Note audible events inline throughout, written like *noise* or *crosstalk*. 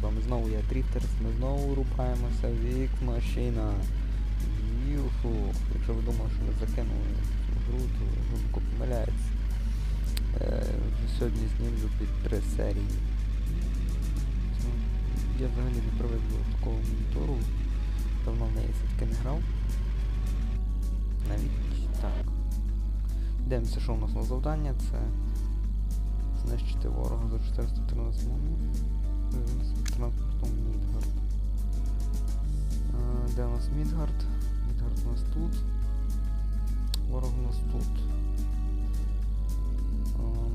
з знову я Дріфтерс, ми знову рубаємося вік машина. Юху. Якщо ви думали, що ми закинули гру, то глибоко помиляється. Е, сьогодні знімлю під три серії. Я взагалі не привик до такого монітору. Давно в неї все-таки не грав. Навіть так. Дивимося, що у нас на завдання. Це знищити ворога за 413 момент. З транспортом Мідгард. Е, Де у нас Мідгард? Мідгард у нас тут. Ворог у нас тут. Ем,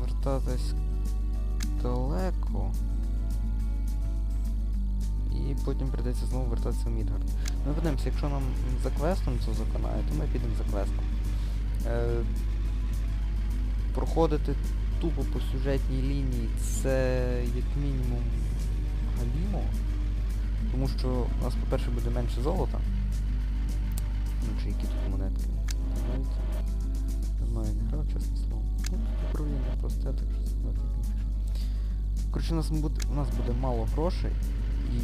Вертатись далеко. І потім прийдеться знову вертатися в Мідгард. Ми подивимося, якщо нам за квестом це законає, то ми підемо за квестом. Е, проходити тупо по сюжетній лінії це як мінімум галімо. Тому що у нас, по-перше, буде менше золота. Ну чи які тут монетки. Знаєте? Давно я не грав, чесне слово. Ну, управління просте, так що сказати не пишу. Коротше, у нас буде, у нас буде мало грошей і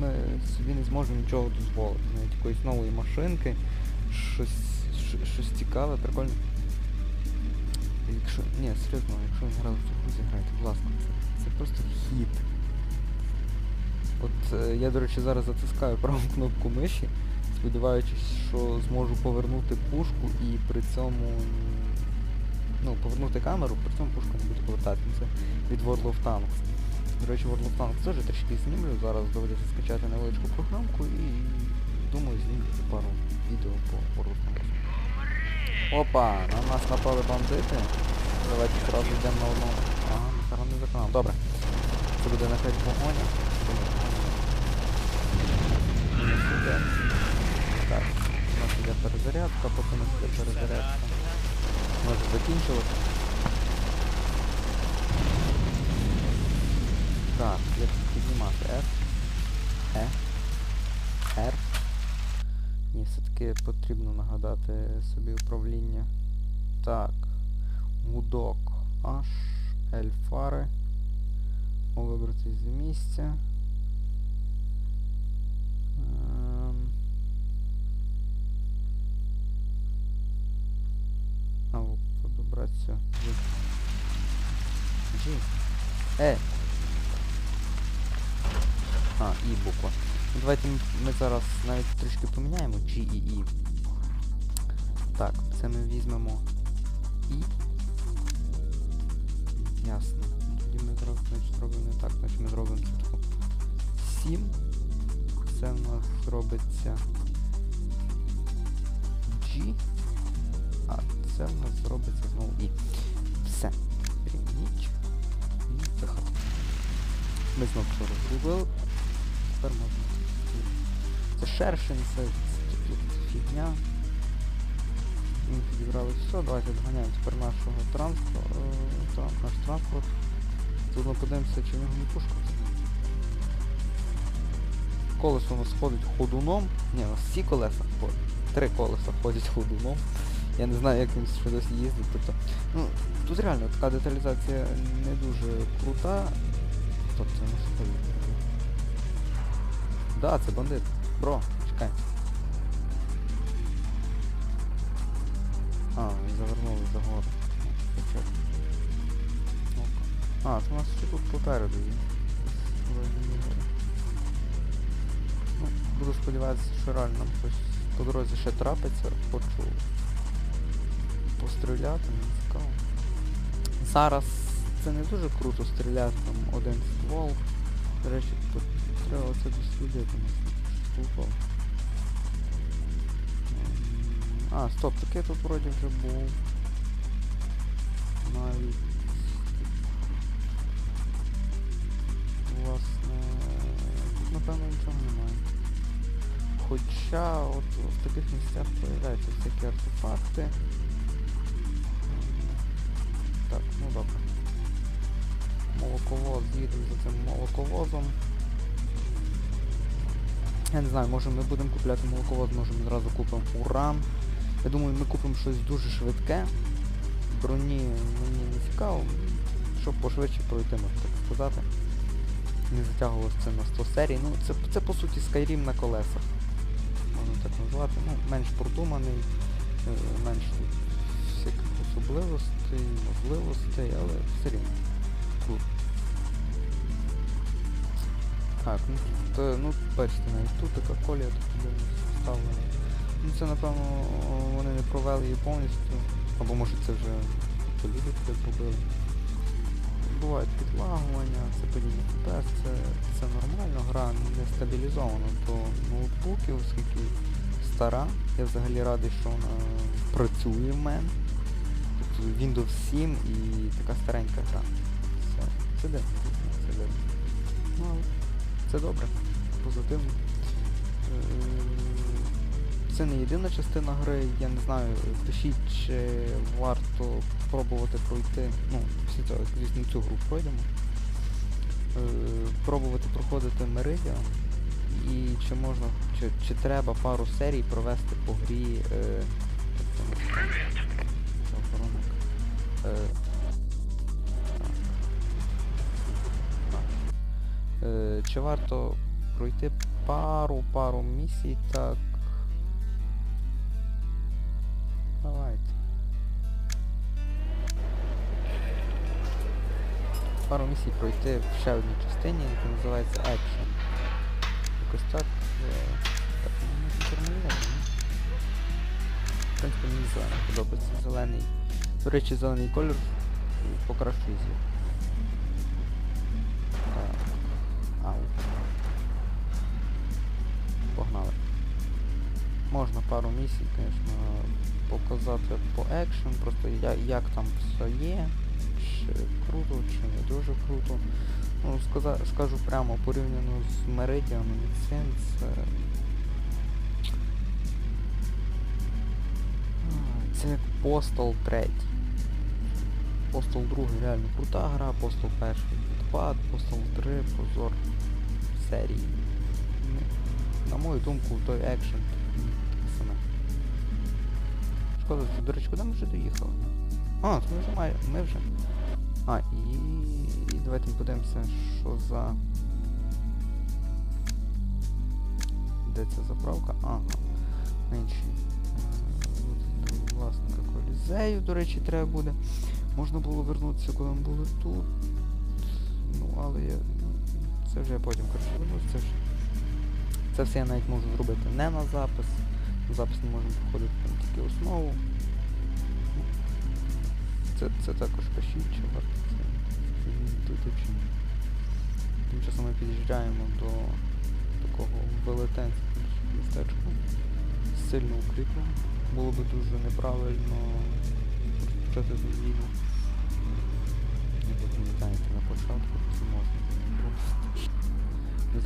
ми собі не зможемо нічого дозволити. Навіть якоїсь нової машинки, щось, щось цікаве, прикольне. Якщо. Ні, серйозно, якщо ви не грали в гру, зіграйте, будь ласка, це, це просто хіт. От е, я, до речі, зараз затискаю *laughs* праву кнопку миші, сподіваючись, що зможу повернути пушку і при цьому. Ну, повернути камеру, при цьому пушка не буде повертатися від World of Tanks. До речі, World of Tanks теж трішки знімлю, зараз доведеться скачати невеличку програмку і думаю знімлю пару відео по World of Tanks. Опа, на нас напали бандити. Давайте одразу йдемо на одну. Ага, не законом. Добре. Це буде. Мінус один. Так, у нас іде перезарядка, поки у нас іде перезарядка. Може закінчилося. Так, як піднімати F. E. R. Ні, все-таки потрібно нагадати собі управління. Так. Гудок. H. L фари. Вибрати з місця. Ем. А, подобратися. G. Е. А, І буква. Давайте ми, зараз навіть трішки поміняємо G і І. Так, це ми візьмемо І. Ясно. Ну, Тоді ми зробимо, значить, зробимо не так, значить ми зробимо тут 7. Це в нас робиться G. А це в нас зробиться знову І. Все. Прийміть. І виход. Ми знову все розробили. Тепер можна. Це шершень, це, це, це, фігня. Ми підібрали все, давайте доганяємо тепер нашого транспорту, наш транспорт. Тут ми подивимося, чи в нього не пушка. Колесо у нас ходить ходуном. Ні, у нас всі колеса ходять. Три колеса ходять ходуном. Я не знаю, як він ще досі їздить. Тобто, ну, тут реально така деталізація не дуже крута. Тобто, це? Да, це бандит. Бро, чекай. А, завернули за гору. А, це у нас ще тут попереду є. Ну, буду сподіватися, що реально щось по дорозі ще трапиться. Хочу постріляти, мені цікаво. Зараз це не дуже круто стріляти там один ствол. До речі, тут треба це дослідити на. А, стоп, таке тут вроді вже був. Навіть. Власне. Напевно нічого немає. Хоча от в таких місцях появляються всякі артефакти. Так, ну добре. Молоковоз, їдемо за цим молоковозом. Я не знаю, може ми будемо купляти молоковоз, може ми зразу купимо уран. Я думаю, ми купимо щось дуже швидке. Броні мені не цікаво, щоб пошвидше пройти, можна так сказати. не затягувалося це на 100 серій. Ну, це, це по суті Skyrim на колесах. Можна так назвати. Ну, менш продуманий, е, менш всяких особливостей, можливостей, але все рівно. Так, ну тут, ну бачите, навіть тут така колія тут вставлена. Ну це напевно вони не провели її повністю. Або може це вже то люди зробили. Бувають підлагування, це подібні FPS, це, це нормально, гра не стабілізована до ноутбуків, оскільки стара. Я взагалі радий, що вона працює в мене. Тобто Windows 7 і така старенька гра. Це, це дивно, це дивно. Ну, це добре, позитивно. Е, Це не єдина частина гри, я не знаю, пишіть, чи варто пробувати пройти, ну, після цього, звісно, цю гру пройдемо. Е, Пробувати проходити Meridian і чи можна, чи, чи треба пару серій провести по грі. Е. Е, чи варто пройти пару пару місій так. Давайте. Пару місій пройти в ще одній частині, яка називається Action. Якось так. е, Так, ну, можна формулювати? В принципі, мені зелений подобається. Зелений. До речі, зелений колір покращує зір. Ау. Погнали. Можна пару місій, звісно, показати по екшен, просто я, як там все є, чи круто, чи не дуже круто. Ну, сказа, скажу прямо, порівняно з Meridian і цим, це... Це як Postal 3. Postal 2 реально крута гра, Postal 1 відпад, Postal 3 позор серії. На мою думку, той екшен саме. Шкода, до речі, куди ми вже доїхали? А, ми вже має. Ми вже. А, і, і давайте подивимося, що за. Де ця заправка? Ага. На. Е, власника колізею, до речі, треба буде. Можна було вернутися, коли ми були тут. Ну, але я. Це вже я потім коротше це ж. Це все я навіть можу зробити не на запис. На запис не можемо проходити там тільки основу. Це, це також пишіть, чи варто це чи ні. Тим часом ми під'їжджаємо до такого велетенського містечка. Сильно укріплено. Було би дуже неправильно розпочати тут війну.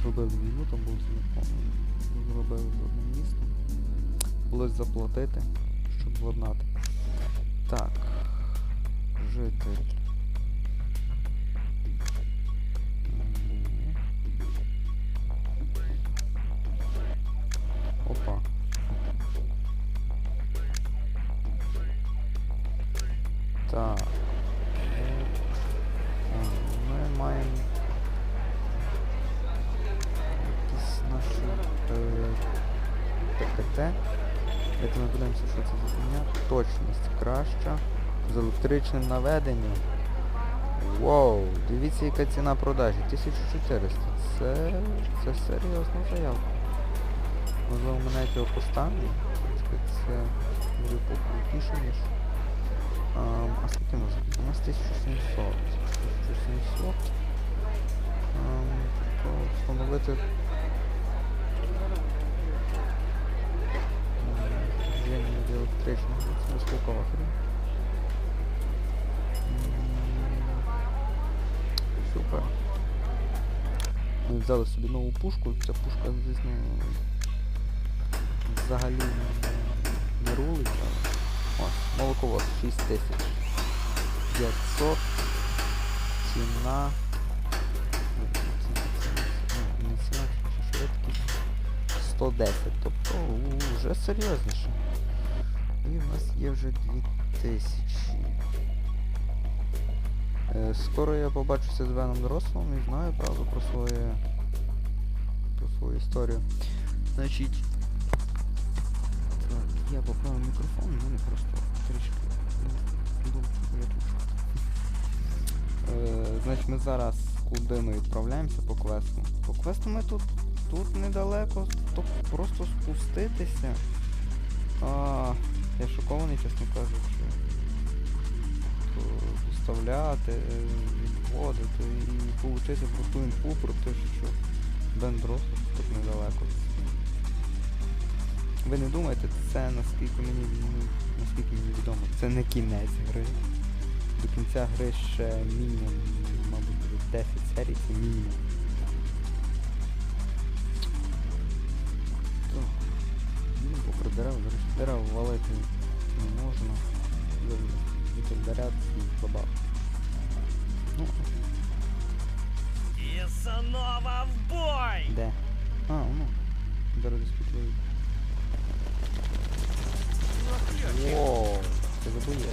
Ми зробили війну, там був телефон. Зробили з одним містом. Булось заплатити, щоб владнати. Так. Житель. ПКТ. Давайте ми подивимося, що це за фігня. Точність краща. З електричним наведенням. Воу, дивіться яка ціна продажі. 1400. Це. це серйозна заявка. Можливо, ми навіть його поставимо. Це буде покрутіше, ніж. А, скільки може? У нас 1700. 1700. Ам, тобто встановити електричного. Це хрень. М, Супер. Ми взяли собі нову пушку. Ця пушка, звісно, взагалі не- рулить. Ось, молоковоз 6000. 500. Ціна. ну, не ціна, швидкість. 110, тобто вже серйозніше. І в нас є вже 2000. Е, скоро я побачуся з Веном дорослим і знаю правду про своє. про свою історію. Значить. Так, я поправив мікрофон, у мене просто трішки. Е, Значить, ми зараз куди ми відправляємося по квесту? По квесту ми тут, тут недалеко, то просто спуститися. А, я шокований, чесно кажучи. То доставляти, е, відводити і отримати просту інфу про те, що Бен Дросов тут недалеко. Ви не думайте, це наскільки мені наскільки мені відомо, це не кінець гри. До кінця гри ще мінімум, мабуть, 10 серій, це мінімум. Дерева, до речі, дерева валити не можна. Вітер дерев і бабах. Ну, І снова в бой! де? А, ну. Зараз світлові. Воу, це забує.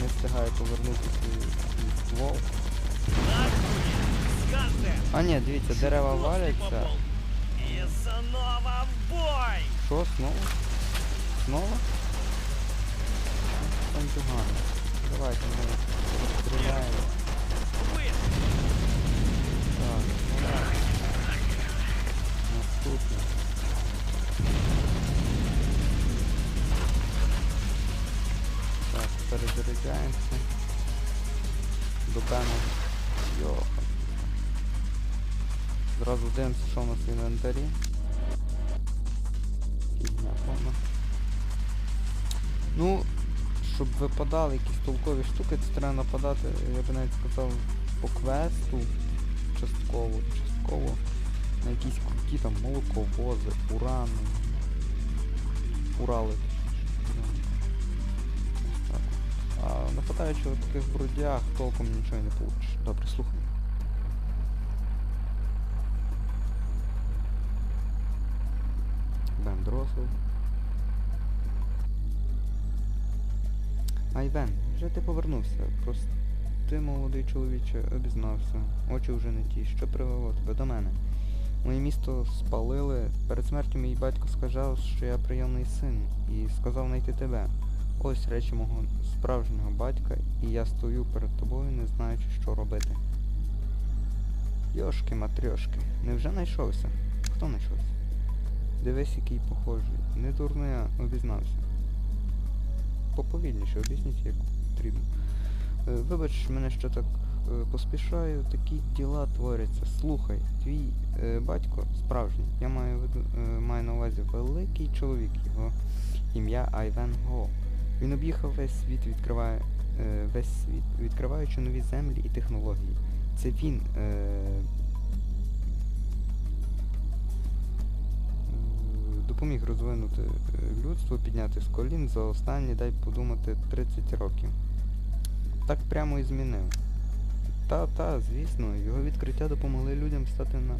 Не встигає повернути свій свій ствол. А ні, дивіться, дерева валяться. Снова в бой! Що, знову? Знову? Там погано. Давайте ми. Ви! Так, давай. Наступне. Так, перезаряджаємося. До Бена. Зразу дивимося, що у нас в інвентарі. Ну, щоб випадали якісь толкові штуки, це треба нападати, я би навіть сказав, по квесту частково, частково на якісь круті там молоковози, урани. Урали. А нападаючи в таких брудях, толком нічого не получиш. Добре, слухай. Бен Айвен, вже ти повернувся. Просто ти, молодий чоловіче, обізнався. Очі вже не ті. Що привело тебе до мене? Моє місто спалили. Перед смертю мій батько сказав, що я прийомний син, і сказав знайти тебе. Ось речі мого справжнього батька, і я стою перед тобою, не знаючи, що робити. Йошки, матрьошки, невже знайшовся? Хто знайшовся? Дивись, який похожий. Не дурно я обізнався. Поповільніше, об'ясніть, як потрібно. Е, Вибач мене, що так е, поспішаю, такі діла творяться. Слухай, твій е, батько справжній. Я маю, маю на увазі великий чоловік, його ім'я Айвен Го. Він об'їхав весь світ, відкриває весь світ, відкриваючи нові землі і технології. Це він. Допоміг розвинути е, людство, підняти з колін за останні, дай подумати, 30 років. Так прямо і змінив. Та, та, звісно, його відкриття допомогли людям стати на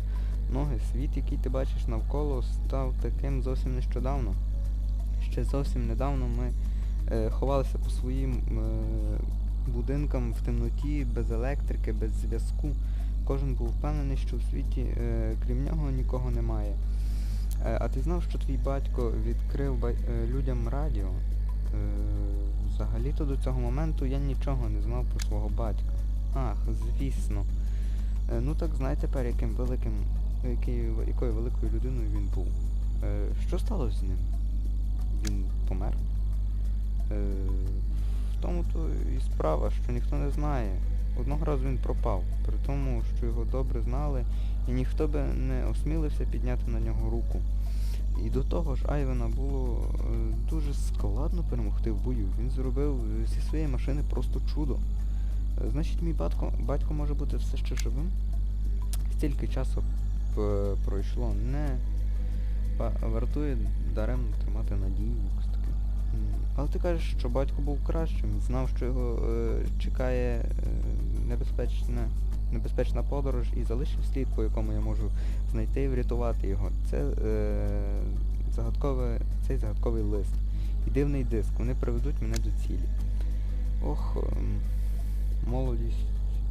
ноги. Світ, який ти бачиш навколо, став таким зовсім нещодавно. Ще зовсім недавно ми е, ховалися по своїм е, будинкам в темноті, без електрики, без зв'язку. Кожен був впевнений, що в світі, е, крім нього, нікого немає. Е, а ти знав, що твій батько відкрив ба- е, людям радіо? Е, Взагалі-то до цього моменту я нічого не знав про свого батька. Ах, звісно. Ну так знай тепер, яким великим, який, якою великою людиною він був. Що сталося з ним? Він помер? В тому то і справа, що ніхто не знає. Одного разу він пропав, при тому, що його добре знали, і ніхто би не осмілився підняти на нього руку. І до того ж Айвена було е, дуже складно перемогти в бою. Він зробив е, зі своєї машини просто чудо. Е, Значить, мій батько, батько може бути все ще живим. Стільки часу п- пройшло, не вартує даремно тримати надію якось таке. Але ти кажеш, що батько був кращим, знав, що його е, чекає е, небезпечна, небезпечна подорож і залишив слід, по якому я можу знайти і врятувати його. Це е, загадкове, цей загадковий лист і дивний диск. Вони приведуть мене до цілі. Ох, ем, молодість.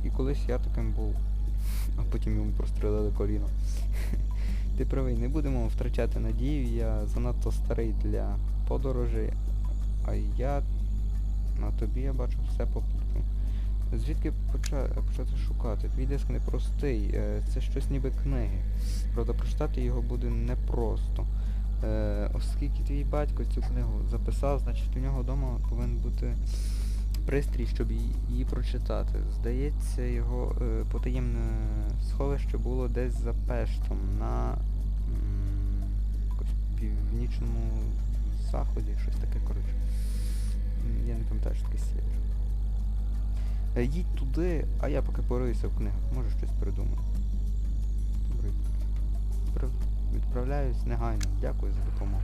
І колись я таким був. А потім йому прострелили коліно. *laughs* Ти правий, не будемо втрачати надію, я занадто старий для подорожей, а я на тобі я бачу все попутно. Звідки поча... почати шукати? Твій диск непростий, е, це щось ніби книги. Правда, прочитати його буде непросто. Е, оскільки твій батько цю книгу записав, значить у нього вдома повинен бути пристрій, щоб її, прочитати. Здається, його е, потаємне сховище було десь за Пештом на північному заході, щось таке, коротше. Я не пам'ятаю, що таке сєвєр. Е, Їдь туди, а я поки пориюся в книгах, може щось придумаю. Добре. Відправляюсь негайно. Дякую за допомогу.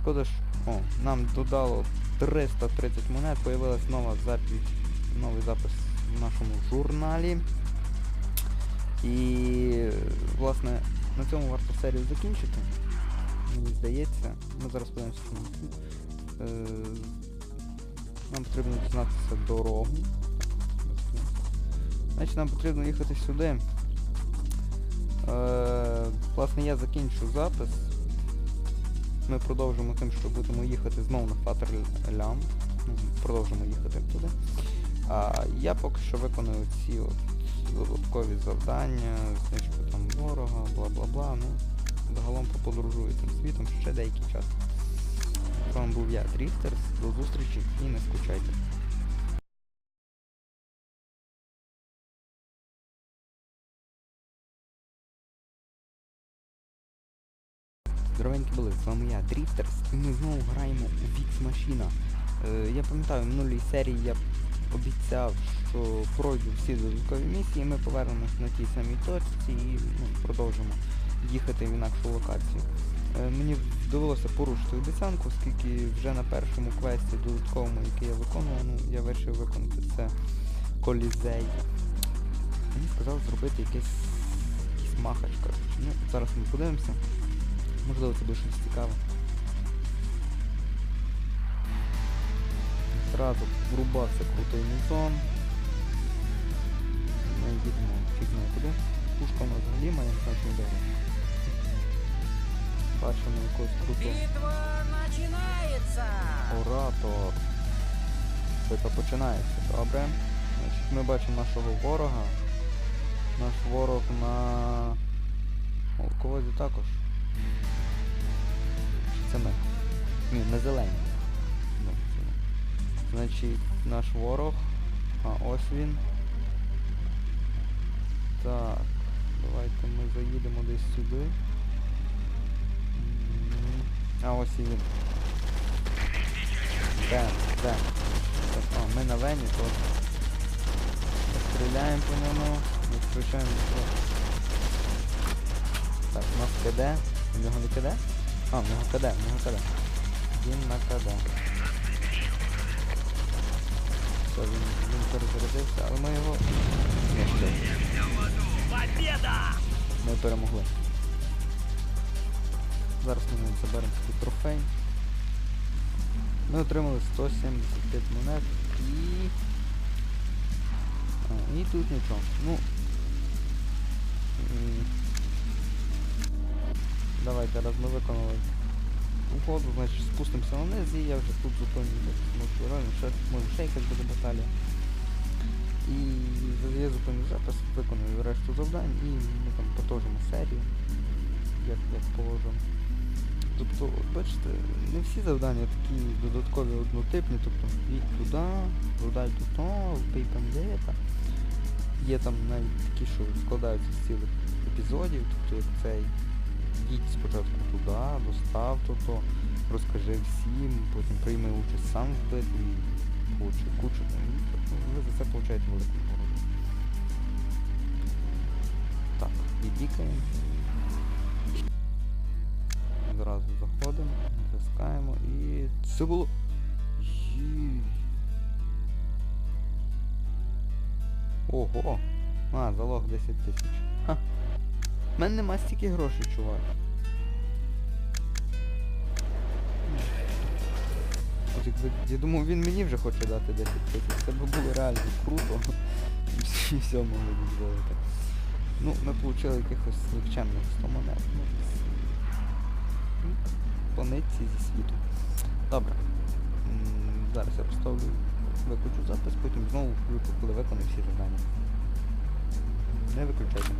Шкода ж. О, нам додало 330 монет, появилась нова запись, новий запис в нашому журналі. І власне на цьому варто серію закінчити. Мені здається. Ми зараз подивимося, нам потрібно дізнатися дорогу. Значить нам потрібно їхати сюди. Е, власне, я закінчу запис. Ми продовжимо тим, що будемо їхати знову на Фатерлям. Ну, продовжимо їхати туди. А я поки що виконую ці от додаткові завдання, знижку там ворога, бла-бла-бла. Ну, загалом поподорожую цим світом ще деякий час. Вами був я, Дріфтерс. До зустрічі і не скучайте. Здоровенькі були, з вами я, Дріфтерс, і ми знову граємо у Вікс Машіна. Е, я пам'ятаю, в минулій серії я обіцяв, що пройду всі додаткові місії, ми повернемось на тій самій точці і ну, продовжимо їхати в інакшу локацію. Е, мені довелося порушити обіцянку, оскільки вже на першому квесті додатковому, який я виконував, ну, я вирішив виконати це колізей. Мені сказали зробити якийсь махач. Ну, зараз ми подивимося. Можливо, це буде щось цікаве. Зразу врубався крутий музон. Ми їдемо фіг знає куди. Пушка у нас взагалі має не що йде. Бачимо. Битва начинается! Оратор. Битва починається, добре. Значить, ми бачимо нашого ворога. Наш ворог на Волковозі також. Чи це ми? Ні, на зелені. Ну, ми. Значить, наш ворог. А ось він. Так, давайте ми заїдемо десь сюди. А ось і він. Де? Де? А, ми на вені, то стріляємо по ньому, відключаємо мікро. Так, у нас КД. У нього не КД? А, в нього КД, в нього КД. Він на КД. Все, він, він перезарядився, але ми його. Победа! Ми перемогли. Зараз ми заберемо такий трофей. Ми отримали 175 монет і... А, і тут нічого. Ну... м, Давайте, раз ми виконали угоду, значить спустимося вниз і я вже тут зупинюся. Може, реально, ще, може ще якась буде баталія. І я зупиню запис, виконую решту завдань і ми там продовжимо серію, як, як положено. Тобто, от бачите, не всі завдання такі додаткові однотипні, тобто їдь туди, продай тут, вбий бандита. Є там навіть такі, що складаються з цілих епізодів, тобто як цей їдь спочатку туди, достав то-то, розкажи всім, потім прийми участь сам в битві, получи кучу, ну, тобто ви за це получаєте велику нагороду. Так, бібікаємо. Зразу заходимо, натискаємо і це було. Ого! А, залог 10 тисяч. У мене нема стільки грошей, чувак. От якби, я думав, він мені вже хоче дати 10 тисяч. Це би було реально круто. І все могли дозволити. Ну, ми отримали якихось нікчемних 100 монет. Нитці зі світу. Добре. Зараз я поставлю, виключу запис, потім знову виконую всі завдання. Не виключайте.